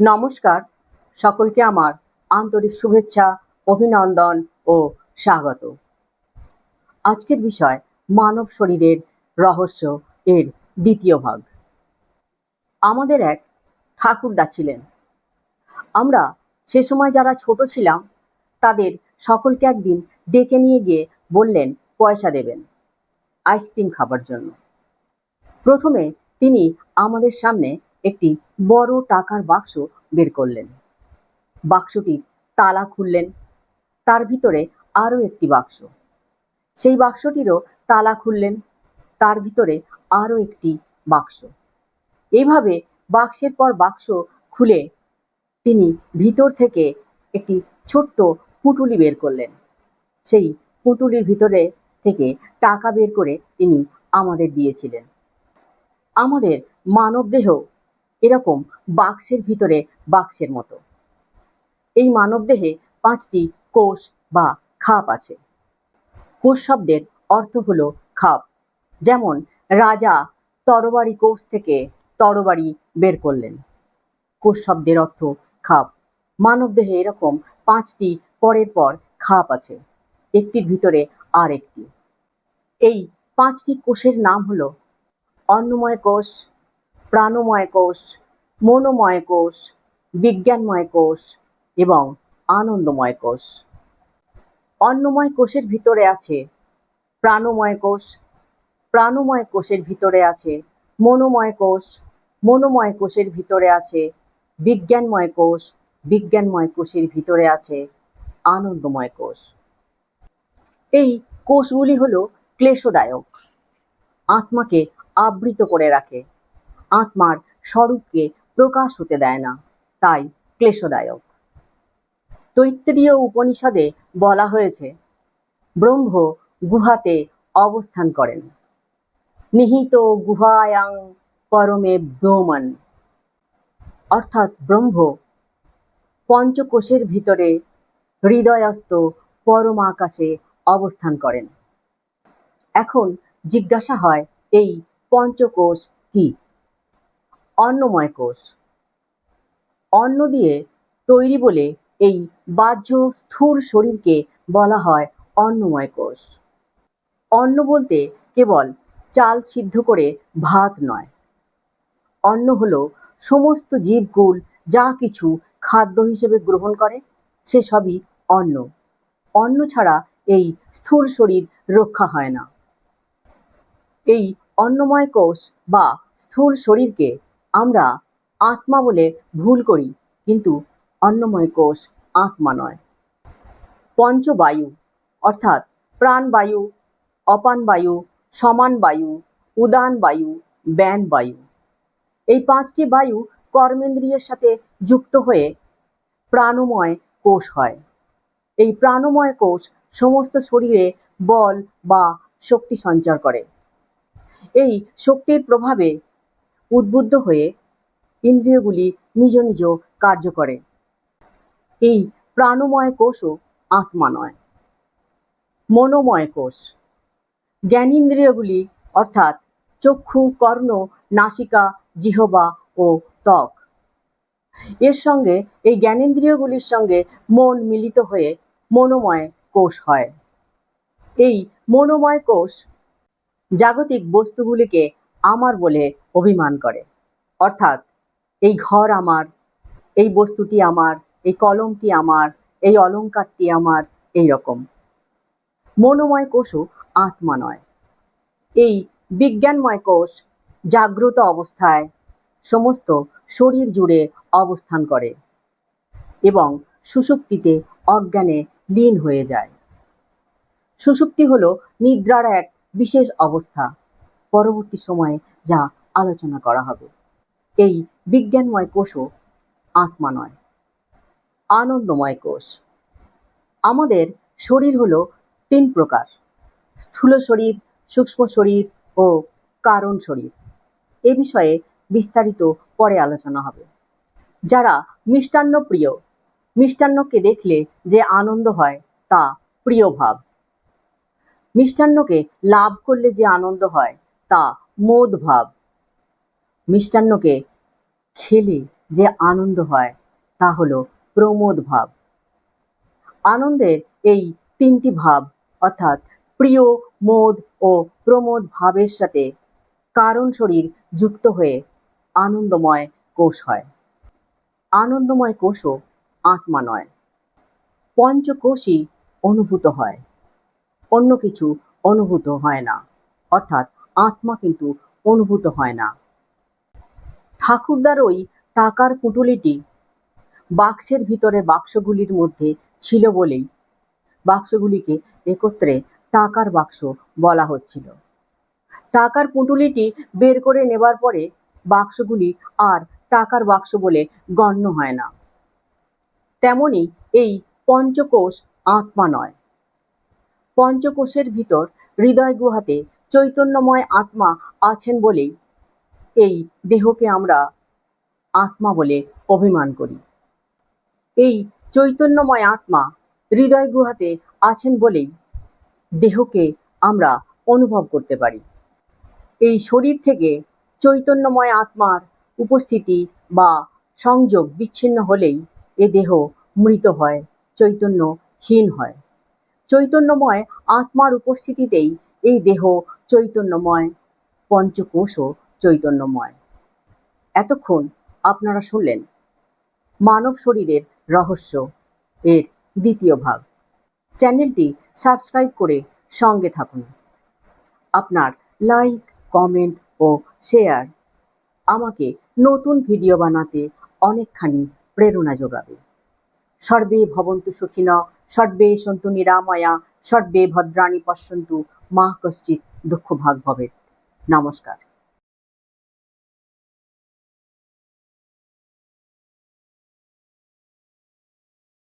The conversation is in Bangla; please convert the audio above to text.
নমস্কার। সকলকে আমার আন্তরিক শুভেচ্ছা, অভিনন্দন ও স্বাগত। আজকের বিষয় মানব শরীরের রহস্য এর দ্বিতীয় ভাগ। আমাদের এক ঠাকুরদা ছিলেন। আমরা সে সময় যারা ছোট ছিলাম, তাদের সকলকে একদিন ডেকে নিয়ে গিয়ে বললেন, পয়সা দেবেন আইসক্রিম খাবার জন্য। প্রথমে তিনি আমাদের সামনে একটি বড় টাকার বাক্স বের করলেন। বাক্সটির তালা খুললেন। তার ভিতরে আরও একটি বাক্স। সেই বাক্সটিরও তালা খুললেন। তার ভিতরে আরও একটি বাক্স। এইভাবে বাক্সের পর বাক্স খুলে তিনি ভিতর থেকে একটি ছোট্ট পুটুলি বের করলেন। সেই পুটুলির ভিতরে থেকে টাকা বের করে তিনি আমাদের দিয়েছিলেন। আমাদের মানবদেহ এরকম বাক্সের ভিতরে বাক্সের মতো। এই মানবদেহে পাঁচটি কোষ বা খাপ আছে। কোষ শব্দের অর্থ হলো খাপ। যেমন, রাজা তরবারি কোষ থেকে তরবারি বের করলেন। কোষ শব্দের অর্থ খাপ। মানবদেহে এরকম পাঁচটি পরের পর খাপ আছে। একটির ভিতরে আর একটি এই পাঁচটি কোষের নাম হলো অন্নময় কোষ প্রাণময় কোষ, মনোময় কোষ, বিজ্ঞানময় কোষ এবং আনন্দময় কোষ। অন্নময় কোষের ভিতরে আছে প্রাণময় কোষ, প্রাণময় কোষের ভিতরে আছে মনোময় কোষ, মনোময় কোষের ভিতরে আছে বিজ্ঞানময় কোষ, বিজ্ঞানময় কোষের ভিতরে আছে আনন্দময় কোষ। এই কোষগুলি হলো ক্লেশদায়ক, আত্মাকে আবৃত করে রাখে। আত্মার স্বরূপকে প্রকাশ হতে দেয় না। তাই ক্লেশদায়ক। তৈত্রীয় উপনিষদে বলা হয়েছে, ব্রহ্ম গুহাতে অবস্থান করেন। নিহিত গুহায়াং পরমে ব্রহ্মণ। অর্থাৎ ব্রহ্ম পঞ্চকোষের ভিতরে হৃদয়স্থ পরম আকাশে অবস্থান করেন। এখন জিজ্ঞাসা হয়, এই পঞ্চকোষ কি? অন্নময় কোষ। অন্ন দিয়ে তৈরি বলে এই বাহ্য স্থূল শরীরকে বলা হয় অন্নময় কোষ। অন্ন বলতে কেবল চাল সিদ্ধ করে ভাত নয়। অন্ন হলো সমস্ত জীবকুল যা কিছু খাদ্য হিসেবে গ্রহণ করে, সে সবই অন্ন। অন্ন ছাড়া এই স্থূল শরীর রক্ষা হয় না। এই অন্নময় কোষ বা স্থূল শরীরকে আমরা আত্মা বলে ভুল করি, কিন্তু অন্নময় কোষ আত্মা নয়। পঞ্চবায়ু, অর্থাৎ প্রাণবায়ু অপান বায়ু সমান বায়ু উদান বায়ু ব্যান বায়ু এই পাঁচটি বায়ু কর্মেন্দ্রিয়ের সাথে যুক্ত হয়ে প্রাণময় কোষ হয়। এই প্রাণময় কোষ সমস্ত শরীরে বল বা শক্তি সঞ্চার করে। এই শক্তির প্রভাবে উদ্বুদ্ধ হয়ে ইন্দ্রিয়গুলি নিজ নিজ কার্য করে। এই প্রাণময় কোষও আত্মা নয় মনোময় কোষ। জ্ঞানেন্দ্রিয়গুলি অর্থাৎ চক্ষু, কর্ণ, নাসিকা, জিহবা ও ত্বক। এর সঙ্গে এই জ্ঞানেন্দ্রিয়গুলির সঙ্গে মন মিলিত হয়ে মনোময় কোষ হয়। এই মনোময় কোষ জাগতিক বস্তুগুলিকে আমার বলে অভিমান করে। অর্থাৎ, এই ঘর আমার, এই বস্তুটি আমার, এই কলমটি আমার, এই অলঙ্কারটি আমার, এই রকম। মনোময় কোষও আত্মা নয়। এই বিজ্ঞানময় কোষ জাগ্রত অবস্থায় সমস্ত শরীর জুড়ে অবস্থান করে এবং সুষুপ্তিতে অজ্ঞানে লীন হয়ে যায়। সুষুপ্তি হলো নিদ্রার এক বিশেষ অবস্থা। পরবর্তী সময়ে যা আলোচনা করা হবে। এই বিজ্ঞানময় কোষও আত্মা নয়, আনন্দময় কোষ। আমাদের শরীর হলো তিন প্রকার, স্থূল শরীর, সূক্ষ্ম শরীর ও কারণ শরীর। এ বিষয়ে বিস্তারিত পরে আলোচনা হবে। যারা মিষ্টান্ন প্রিয়, মিষ্টান্নকে দেখলে যে আনন্দ হয় তা প্রিয় ভাব। মিষ্টান্নকে লাভ করলে যে আনন্দ হয় তা মোদ ভাব। মিষ্টান্নকে খেলে যে আনন্দ হয়, তা হলো প্রমোদ ভাব। আনন্দের এই তিনটি ভাব, অর্থাৎ প্রিয়, মোদ ও প্রমোদ ভাবের সাথে কারণ শরীর যুক্ত হয়ে আনন্দময় কোষ হয়। আনন্দময় কোষও আত্মা নয়। পঞ্চকোষই অনুভূত হয়। অন্য কিছু অনুভূত হয় না, অর্থাৎ আত্মা কিন্তু অনুভূত হয় না। ঠাকুরদার ওই টাকার পুটুলিটি বাক্সের ভিতরে বাক্সগুলির মধ্যে ছিল বলেই বাক্সগুলিকে একত্রে টাকার বাক্স বলা হচ্ছিল। টাকার পুঁটুলিটি বের করে নেবার পরে বাক্সগুলি আর টাকার বাক্স বলে গণ্য হয় না। তেমনি এই পঞ্চকোষ আত্মা নয়। পঞ্চকোষের ভিতর হৃদয় গুহাতে চৈতন্যময় আত্মা আছেন বলেই এই দেহকে আমরা আত্মা বলে অভিমান করি। এই চৈতন্যময় আত্মা হৃদয় গুহাতে আছেন বলেই দেহকে আমরা অনুভব করতে পারি। এই শরীর থেকে চৈতন্যময় আত্মার উপস্থিতি বা সংযোগ বিচ্ছিন্ন হলেই এ দেহ মৃত হয়, চৈতন্যহীন হয়। চৈতন্যময় আত্মার উপস্থিতিতেই এই দেহ চৈতন্যময় পঞ্চকোষও চৈতন্যময়। এতক্ষণ আপনারা শুনলেন মানব শরীরের রহস্য এর দ্বিতীয় ভাগ। চ্যানেলটি সাবস্ক্রাইব করে সঙ্গে থাকুন। আপনার লাইক, কমেন্ট ও শেয়ার আমাকে নতুন ভিডিও বানাতে অনেকখানি প্রেরণা যোগাবে। সর্বে ভবন্তু সুখিন সর্বে সন্তু নিরাময়া সর্বে ভদ্রাণী পশ্যন্তু মা কশ্চিত দুঃখ ভাগ ভবে নমস্কার।